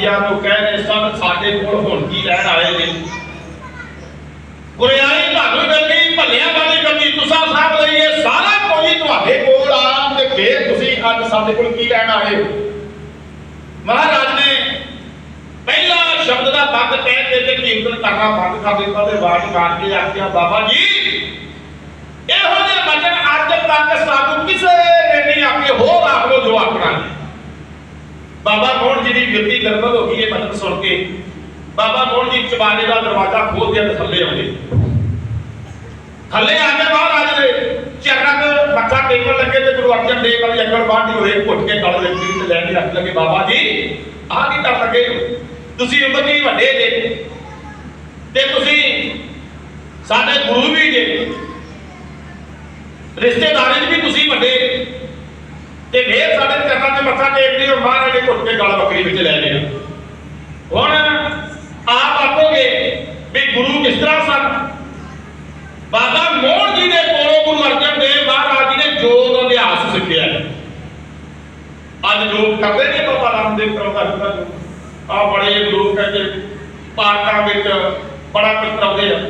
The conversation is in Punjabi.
ਸਾਡੇ ਕੋਲ ਹੁਣ ਕੀ ਲੈਣ ਆਏ ਨੇ? ਗੁਰਿਆਈ ਤੁਹਾਨੂੰ ਮਿਲਦੀ, ਭੱਲਿਆਂ ਵਾਲੀ ਗੱਡੀ ਤੁਸਾਂ ਸਾਹਿਬ ਲਈ ਇਹ ਸਾਰਾ ਕੋਈ ਤੁਹਾਡੇ ਕੋਲ ਆ, ਤੇ ਫੇਰ ਤੁਸੀਂ ਅੱਜ ਸਾਡੇ ਕੋਲ ਕੀ ਲੈਣ ਆਏ ਮਹਾਰਾਜ ਨੇ ਪਹਿਲਾ ਸ਼ਬਦ ਦਾ ਬੰਦ ਕਹਿ ਕੇ ਤੇ ਕੀਰਤਨ ਕਰਨਾ ਬੰਦ ਕਰ ਦਿੱਤਾ ਤੇ ਬਾਣੀ ਮਾਰ ਕੇ ਆਖਿਆ, ਬਾਬਾ ਜੀ, ਇਹੋ ਜਿਹੇ ਵਚਨ ਅੱਜ ਤੱਕ ਸਾਨੂੰ ਕਿਸੇ ਨੇ ਨਹੀਂ ਆਖੇ ਹੋਰ ਆਖ ਲੋ ਜੋ ਆਖਣਾ ਹੈ। ਬਾਬਾ ਮੋਹਨ ਜੀ ਦੀ ਗਿਰਦੀ ਗਰਬਤ ਹੋ ਗਈ ਇਹ ਬਚਨ ਸੁਣ ਕੇ। ਬਾਬਾ ਮੋਹਨ ਜੀ, ਚਬਾਰੇ ਦਾ ਦਰਵਾਜ਼ਾ ਖੋਲ ਕੇ ਥੱਲੇ ਆਉਂਦੇ। ਥੱਲੇ ਆ ਕੇ ਮਹਾਰਾਜ ਦੇ ਚਰਨਾਂ ਤੇ ਮੱਥਾ ਟੇਕਣ ਲੱਗੇ ਤੇ ਗੁਰੂ ਅਰਜਨ ਦੇਵ ਵਾਲੀ ਅੰਗਲ ਬਾਂਢੀ ਹੋਏ, ਘੁੱਟ ਕੇ ਗਲ ਵਿੱਚ ਲੈ ਕੇ ਰੱਖ ਲਗੇ, ਬਾਬਾ ਜੀ, ਆਹ ਕੀ ਕਰ ਲੱਗੇ ਤੁਸੀਂ ਉਮਰ ਜੀ ਵੱਡੇ ਜੇ? ਤੇ ਤੁਸੀਂ ਸਾਡੇ ਗੁਰੂ ਵੀ ਜੇ। ਰਿਸ਼ਤੇਦਾਰੀ 'ਚ ਵੀ ਤੁਸੀਂ ਵੱਡੇ। ਤੇ ਫੇਰ ਸਾਡੇ ਚਰਨਾਂ ਤੇ ਮੱਥਾ ਟੇਕਦੇ ਹੋ ਮਹਾਰਾਜ ਨੇ ਘੁੱਟ ਕੇ ਗਲ ਬੱਕਰੀ ਵਿੱਚ ਲੈ ਲਿਆ ਹੁਣ ਆਪ ਆਖੋਗੇ ਵੀ ਗੁਰੂ ਕਿਸ ਤਰ੍ਹਾਂ ਸਨ? ਬਾਬਾ ਮੋਹਨ ਜੀ ਦੇ